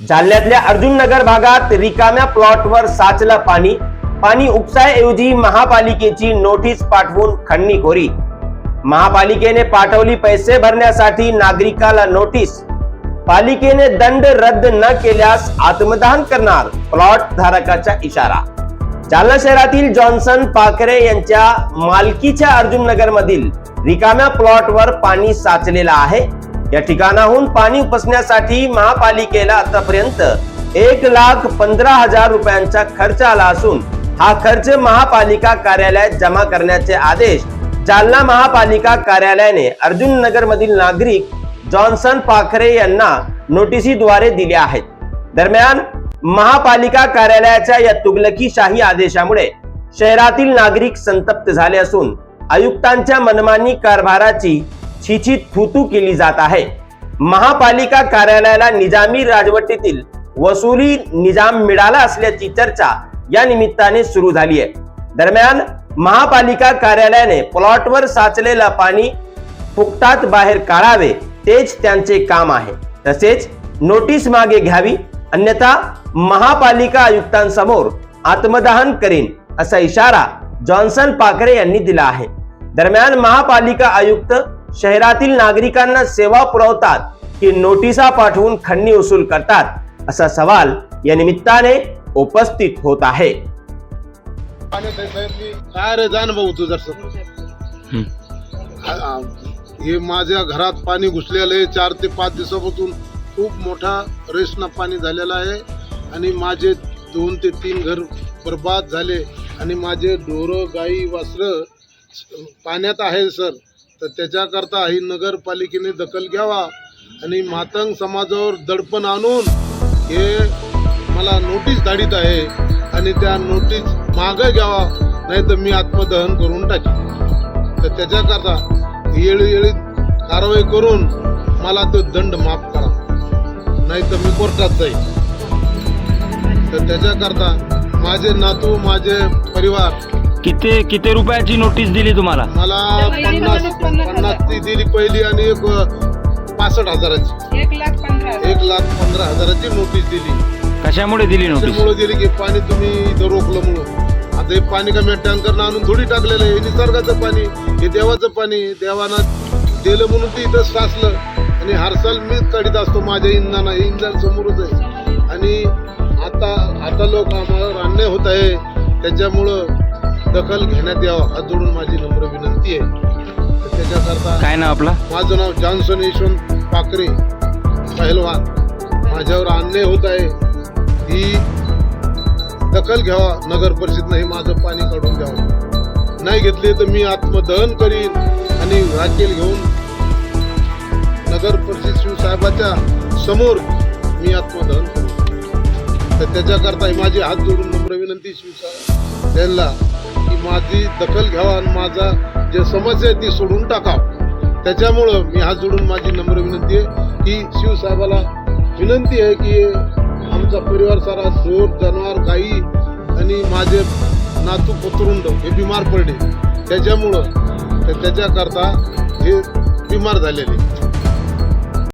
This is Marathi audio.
जालन्यातल्या अर्जुननगर भागात रिकाम्या प्लॉटवर साचलं पाणी. पाणी उपसायऐवजी महापालिकेची नोटीस पाठवून खंडणीखोरी. महापालिकेने पाठवली पैसे भरण्यासाठी नागरिकाला नोटीस पालिकेने दंड रद्द न केल्यास आत्मदहन करणार प्लॉट धारकाचा इशारा. जालना शहरातील जॉन्सन पाखरे यांच्या मालकीच्या अर्जुननगर मधील रिकाम्या प्लॉटवर पाणी साचलेलं आहे. या ठिकाणाहून पाणी उपसण्यासाठी महापालिकेला आतापर्यंत एक लाख पंधरा हजार रुपयांचा खर्च आला असून हा खर्च महापालिका कार्यालयात जमा करण्याचे आदेश जालना महापालिका कार्यालयाने अर्जुननगर मधील नागरिक जॉन्सन पाखरे यांना नोटिसीद्वारे दिले आहेत. दरम्यान महापालिका कार्यालयाच्या या तुगलकीशाही आदेशामुळे शहरातील नागरिक संतप्त झाले असून आयुक्तांच्या मनमानी कारभाराची छिछीत थुतू केली जात आहे. महापालिका कार्यालयाला निजामी राजवटीतील वसुली निजाम मिळाला असल्याची चर्चा या निमित्ताने सुरू झाली आहे. दरम्यान महापालिका कार्यालयाने प्लॉटवर साचलेलं पाणी फुकटात बाहेर काढावे तेच त्यांचे काम आहे. तसेच नोटीस मागे घ्यावी अन्यथा महापालिका आयुक्तांसमोर आत्मदहन करेन असा इशारा जॉन्सन पाखरे यांनी दिला आहे. दरम्यान महापालिका आयुक्त शहरातील नागरिकांना सेवा पुरवतात की नोटिसा पाठवून खंडणी वसूल करतात असा सवाल या निमित्ताने उपस्थित होत आहे. हे माझ्या घरात पाणी घुसलेलं आहे चार ते पाच दिवसापासून खूप मोठा रेसना पाणी झालेला आहे आणि माझे दोन ते तीन घर बर्बाद झाले आणि माझे ढोरं गाई वासरं पाण्यात आहे सर. तर त्याच्याकरता ही नगरपालिकेने दखल घ्यावा आणि मातंग समाजावर दडपण आणून हे मला नोटीस धाडीत आहे आणि त्या नोटीस मागं घ्यावा नाही तर मी आत्मदहन करून टाकेन. तर त्याच्याकरता येळीवेळी कारवाई करून मला तो दंड माफ करा. नाही तर मी कोर्टात जाईल तर त्याच्याकरता माझे नातू माझे परिवार किती किती रुपयाची नोटीस दिली तुम्हाला? मला पन्नास पन्नास ती दिली पहिली आणि एक पासष्ट हजाराची. एक लाख पंधरा. एक लाख पंधरा हजाराची नोटीस दिली. कशामुळे दिली नोटीस दिली की पाणी तुम्ही इथं रोखलं म्हणून. आता हे पाणी का मी टँकरनं आणून थोडी टाकलेलं आहे. हे निसर्गाचं पाणी हे देवाचं पाणी. देवानं दिलं म्हणून ते इथं साचलं. आणि हरसाल मीच काढीत असतो माझ्या इंधना हे इंधन समोरच आहे. आणि आता आता लोक आम्हाला अन्याय होत आहे. त्याच्यामुळं दखल घेण्यात यावं हात जोडून माझी नम्र विनंती आहे. तर त्याच्याकरता काय नाव आपला? माझं नाव जॉन्सन यशवंत पाकरे पहिलवान. माझ्यावर अन्याय होत आहे. ही दखल घ्यावा नगर परिषदनं हे माझं पाणी काढून द्यावं नाही घेतली तर मी आत्मदहन करीन आणि राखेल घेऊन नगर परिषद शिवसाहेबाच्या समोर मी आत्मदहन करीन. तर त्याच्याकरता माझी हात जोडून नम्र विनंती शिवसाहेब यांना की माझी दखल घ्यावा आणि माझा जे समस्या आहे ती सोडून टाकावं. त्याच्यामुळं मी हात जोडून माझी नम्र विनंती आहे की शिवसाहेबाला विनंती आहे की आमचा परिवार सारा चोर जनावर गाई आणि माझे नातू पतरुंड हे बिमार पडले. त्याच्यामुळं त्याच्याकरता हे बिमार झालेले.